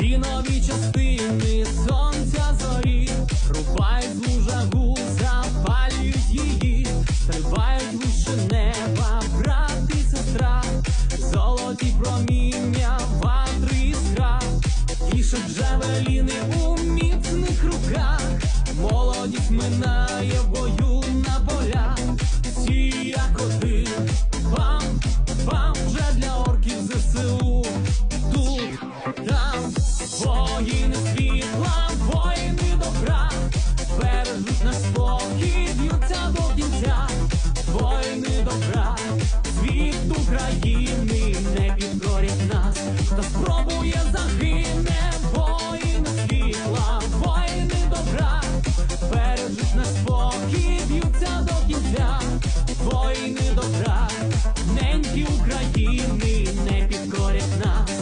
Ті нові частини сонця зорі, рубають лужагу, запалюють її, стрибають вище неба, брат і сестра, золоті проміння, ватри іскра, Тішуть джавеліни у міцних руках, молодість минає в бою. Воїни світла, воїни добра, бережуть нас спокій, б'ються до кінця, воїни добра, світ України не підкорять нас, хто спробує загине, воїни світла, воїни добра, бережуть нас спокій, б'ються до кінця, воїни добра, неньки України не підкорять нас.